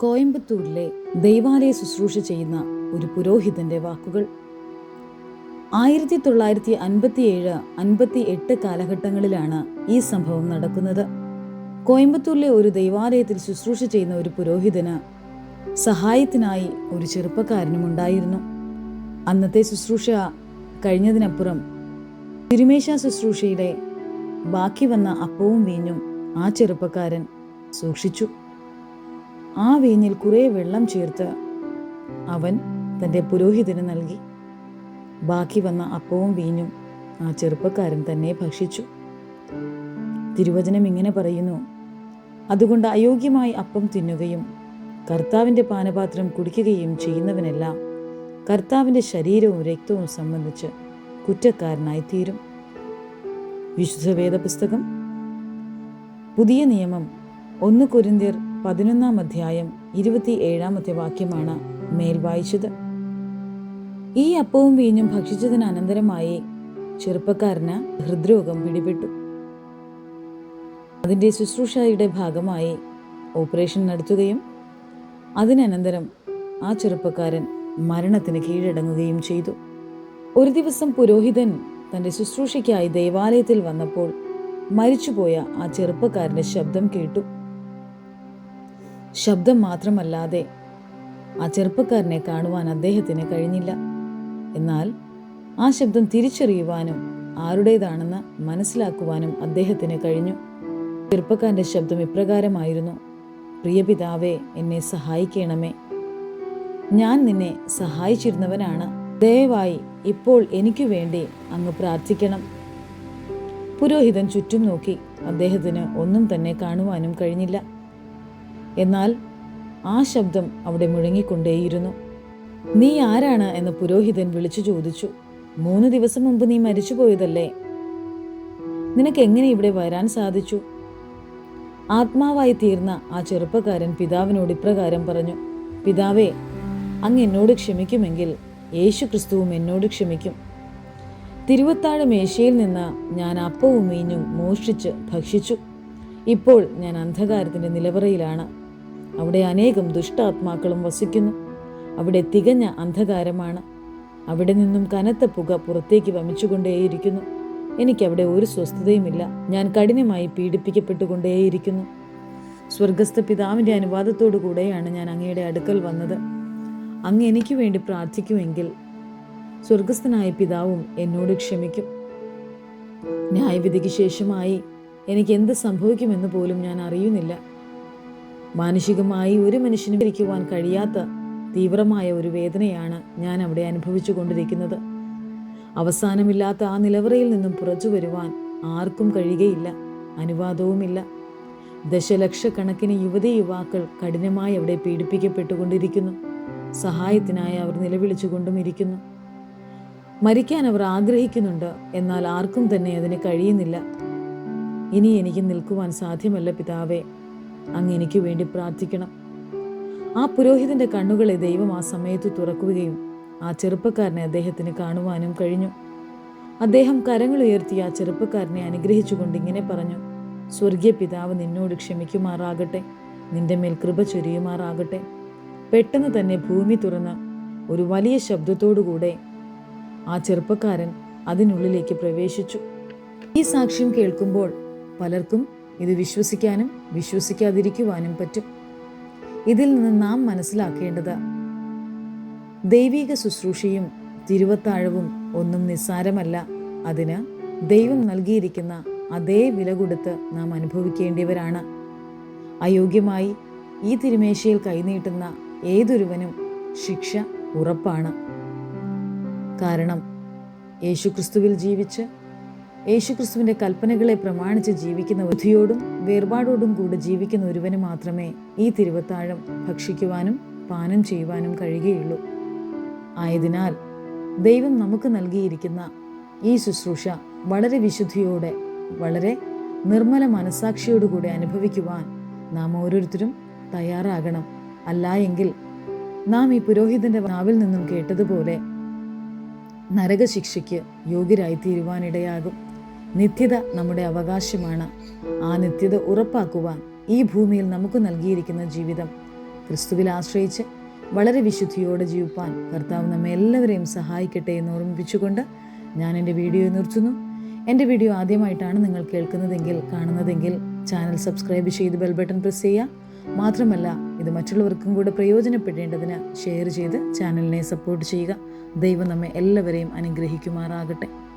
കോയമ്പത്തൂരിലെ ദൈവാലയ ശുശ്രൂഷ ചെയ്യുന്ന ഒരു പുരോഹിതന്റെ വാക്കുകൾ. ആയിരത്തി തൊള്ളായിരത്തി അൻപത്തിയേഴ് അൻപത്തി എട്ട് കാലഘട്ടങ്ങളിലാണ് ഈ സംഭവം നടക്കുന്നത്. കോയമ്പത്തൂരിലെ ഒരു ദൈവാലയത്തിൽ ശുശ്രൂഷ ചെയ്യുന്ന ഒരു പുരോഹിതന് സഹായത്തിനായി ഒരു ചെറുപ്പക്കാരനും ഉണ്ടായിരുന്നു. അന്നത്തെ ശുശ്രൂഷ കഴിഞ്ഞതിനപ്പുറം തിരുമേശ ശുശ്രൂഷയുടെ ബാക്കി വന്ന അപ്പവും വീഞ്ഞും ആ ചെറുപ്പക്കാരൻ സൂക്ഷിച്ചു. ആ വീഞ്ഞിൽ കുറേ വെള്ളം ചേർത്ത് അവൻ തന്റെ പുരോഹിതന് നൽകി. ബാക്കി വന്ന അപ്പവും വീഞ്ഞും ആ ചെറുപ്പക്കാരൻ തന്നെ ഭക്ഷിച്ചു. തിരുവചനം ഇങ്ങനെ പറയുന്നു അതുകൊണ്ട് അയോഗ്യമായി അപ്പം തിന്നുകയും കർത്താവിന്റെ പാനപാത്രം കുടിക്കുകയും ചെയ്യുന്നവനെല്ലാം കർത്താവിന്റെ ശരീരവും രക്തവും സംബന്ധിച്ച് കുറ്റക്കാരനായി തീരും വിശുദ്ധ വേദപുസ്തകം. പുതിയ നിയമം ഒന്ന് കൊരിന്ത്യർ പതിനൊന്നാം അധ്യായം ഇരുപത്തി ഏഴാമത്തെ വാക്യമാണ് മേൽ വായിച്ചത്. ഈ അപ്പവും വീഞ്ഞും ഭക്ഷിച്ചതിന് അനന്തരമായി ചെറുപ്പക്കാരന് ഹൃദ്രോഗം പിടിപെട്ടു. അതിന്റെ ശുശ്രൂഷയുടെ ഭാഗമായി ഓപ്പറേഷൻ നടത്തുകയും അതിനനന്തരം ആ ചെറുപ്പക്കാരൻ മരണത്തിന് കീഴടങ്ങുകയും ചെയ്തു. ഒരു ദിവസം പുരോഹിതൻ തന്റെ ശുശ്രൂഷയ്ക്കായി ദേവാലയത്തിൽ വന്നപ്പോൾ മരിച്ചുപോയ ആ ചെറുപ്പക്കാരന്റെ ശബ്ദം കേട്ടു. ശബ്ദം മാത്രമല്ലാതെ ആ ചെറുപ്പക്കാരനെ കാണുവാൻ അദ്ദേഹത്തിന് കഴിഞ്ഞില്ല. എന്നാൽ ആ ശബ്ദം തിരിച്ചറിയുവാനും ആരുടേതാണെന്ന് മനസ്സിലാക്കുവാനും അദ്ദേഹത്തിന് കഴിഞ്ഞു. ചെറുപ്പക്കാരന്റെ ശബ്ദം ഇപ്രകാരമായിരുന്നു പ്രിയ പിതാവേ എന്നെ സഹായിക്കണമേ. ഞാൻ നിന്നെ സഹായിച്ചിരുന്നവനാണ്. ദയവായി ഇപ്പോൾ എനിക്ക് വേണ്ടി അങ്ങ് പ്രാർത്ഥിക്കണം. പുരോഹിതൻ ചുറ്റും നോക്കി അദ്ദേഹത്തിന് ഒന്നും തന്നെ കാണുവാനും കഴിഞ്ഞില്ല. എന്നാൽ ആ ശബ്ദം അവിടെ മുഴങ്ങിക്കൊണ്ടേയിരുന്നു. നീ ആരാണ്? എന്ന് പുരോഹിതൻ വിളിച്ചു ചോദിച്ചു. മൂന്ന് ദിവസം മുമ്പ് നീ മരിച്ചുപോയതല്ലേ? നിനക്ക് എങ്ങനെ ഇവിടെ വരാൻ സാധിച്ചു? ആത്മാവായി തീർന്ന ആ ചെറുപ്പക്കാരൻ പിതാവിനോട് ഇപ്രകാരം പറഞ്ഞു പിതാവേ അങ്ങ് എന്നോട് ക്ഷമിക്കുമെങ്കിൽ യേശു ക്രിസ്തുവും എന്നോട് ക്ഷമിക്കും. തിരുവത്താഴ മേശയിൽ നിന്ന് ഞാൻ അപ്പവും മീഞ്ഞും മോഷ്ടിച്ച് ഭക്ഷിച്ചു. ഇപ്പോൾ ഞാൻ അന്ധകാരത്തിന്റെ നിലവറയിലാണ്. അവിടെ അനേകം ദുഷ്ടാത്മാക്കളും വസിക്കുന്നു. അവിടെ തികഞ്ഞ അന്ധകാരമാണ്. അവിടെ നിന്നും കനത്ത പുക പുറത്തേക്ക് വമിച്ചുകൊണ്ടേയിരിക്കുന്നു. എനിക്കവിടെ ഒരു സ്വസ്ഥതയുമില്ല. ഞാൻ കഠിനമായി പീഡിപ്പിക്കപ്പെട്ടുകൊണ്ടേയിരിക്കുന്നു. സ്വർഗസ്ഥ പിതാവിന്റെ അനുവാദത്തോടു കൂടെയാണ് ഞാൻ അങ്ങയുടെ അടുക്കൽ വന്നത്. അങ്ങ് എനിക്ക് വേണ്ടി പ്രാർത്ഥിക്കുമെങ്കിൽ സ്വർഗസ്ഥനായ പിതാവും എന്നോട് ക്ഷമിക്കും. ന്യായവിധിക്ക് ശേഷമായി എനിക്ക് എന്ത് സംഭവിക്കുമെന്ന് പോലും ഞാൻ അറിയുന്നില്ല. മാനുഷികമായി ഒരു മനുഷ്യനും ഇരിക്കുവാൻ കഴിയാത്ത തീവ്രമായ ഒരു വേദനയാണ് ഞാൻ അവിടെ അനുഭവിച്ചു കൊണ്ടിരിക്കുന്നത്. അവസാനമില്ലാത്ത ആ നിലവറയിൽ നിന്നും പുറത്തു വരുവാൻ ആർക്കും കഴിയുകയില്ല അനുവാദവുമില്ല. ദശലക്ഷക്കണക്കിന് യുവതി യുവാക്കൾ കഠിനമായി അവിടെ പീഡിപ്പിക്കപ്പെട്ടുകൊണ്ടിരിക്കുന്നു. സഹായത്തിനായി അവർ നിലവിളിച്ചുകൊണ്ടും ഇരിക്കുന്നു. മരിക്കാൻ അവർ ആഗ്രഹിക്കുന്നുണ്ട് എന്നാൽ ആർക്കും തന്നെ അതിന് കഴിയുന്നില്ല. ഇനി എനിക്ക് നിൽക്കുവാൻ സാധ്യമല്ല പിതാവേ. അങ്ങ് എനിക്ക് വേണ്ടി പ്രാർത്ഥിക്കണം. ആ പുരോഹിതന്റെ കണ്ണുകളെ ദൈവം ആ സമയത്ത് തുറക്കുകയും ആ ചെറുപ്പക്കാരനെ അദ്ദേഹത്തിന് കാണുവാനും കഴിഞ്ഞു. അദ്ദേഹം കരങ്ങൾ ഉയർത്തി ആ ചെറുപ്പക്കാരനെ അനുഗ്രഹിച്ചുകൊണ്ട് ഇങ്ങനെ പറഞ്ഞു സ്വർഗീയ പിതാവ് നിന്നോട് ക്ഷമിക്കുമാറാകട്ടെ നിന്റെ മേൽ കൃപ ചൊരിയുമാറാകട്ടെ. പെട്ടെന്ന് തന്നെ ഭൂമി തുറന്ന് ഒരു വലിയ ശബ്ദത്തോടുകൂടെ ആ ചെറുപ്പക്കാരൻ അതിനുള്ളിലേക്ക് പ്രവേശിച്ചു. ഈ സാക്ഷ്യം കേൾക്കുമ്പോൾ പലർക്കും ഇത് വിശ്വസിക്കാനും വിശ്വസിക്കാതിരിക്കുവാനും പറ്റും. ഇതിൽ നിന്ന് നാം മനസ്സിലാക്കേണ്ടത് ദൈവിക ശുശ്രൂഷയും തിരുവത്താഴവും ഒന്നും നിസ്സാരമല്ല. അതിന് ദൈവം നൽകിയിരിക്കുന്ന അതേ വില കൊടുത്ത് നാം അനുഭവിക്കേണ്ടിയവരാണ്. അയോഗ്യമായി ഈ തിരുമേശയിൽ കൈനീട്ടുന്ന ഏതൊരുവനും ശിക്ഷ ഉറപ്പാണ്. കാരണം യേശുക്രിസ്തുവിൽ ജീവിച്ച് യേശുക്രിസ്തുവിന്റെ കൽപ്പനകളെ പ്രമാണിച്ച് ജീവിക്കുന്ന ബുദ്ധിയോടും വേർപാടോടും കൂടെ ജീവിക്കുന്ന ഒരുവന് മാത്രമേ ഈ തിരുവത്താഴം ഭക്ഷിക്കുവാനും പാനം ചെയ്യുവാനും കഴിയുകയുള്ളൂ. ആയതിനാൽ ദൈവം നമുക്ക് നൽകിയിരിക്കുന്ന ഈ ശുശ്രൂഷ വളരെ വിശുദ്ധിയോടെ വളരെ നിർമ്മല മനസാക്ഷിയോടുകൂടെ അനുഭവിക്കുവാൻ നാം ഓരോരുത്തരും തയ്യാറാകണം. അല്ല എങ്കിൽ നാം ഈ പുരോഹിതന്റെ നാവിൽ നിന്നും കേട്ടതുപോലെ നരകശിക്ഷയ്ക്ക് യോഗ്യരായി തീരുവാനിടയാകും നിത്യത നമ്മുടെ അവകാശമാണ്. ആ നിത്യത ഉറപ്പാക്കുവാൻ ഈ ഭൂമിയിൽ നമുക്ക് നൽകിയിരിക്കുന്ന ജീവിതം ക്രിസ്തുവിൽ ആശ്രയിച്ച് വളരെ വിശുദ്ധിയോടെ ജീവിപ്പാൻ കർത്താവ് നമ്മെ എല്ലാവരെയും സഹായിക്കട്ടെ എന്ന് ഓർമ്മിപ്പിച്ചുകൊണ്ട് ഞാൻ എന്റെ വീഡിയോ നിർത്തുന്നു. എന്റെ വീഡിയോ ആദ്യമായിട്ടാണ് നിങ്ങൾ കേൾക്കുന്നതെങ്കിൽ കാണുന്നതെങ്കിൽ ചാനൽ സബ്സ്ക്രൈബ് ചെയ്ത് ബെൽ ബട്ടൺ പ്രസ് ചെയ്യുക. മാത്രമല്ല ഇത് മറ്റുള്ളവർക്കും കൂടെ പ്രയോജനപ്പെടേണ്ടതിന് ഷെയർ ചെയ്ത് ചാനലിനെ സപ്പോർട്ട് ചെയ്യുക. ദൈവം നമ്മെ എല്ലാവരെയും അനുഗ്രഹിക്കുമാറാകട്ടെ.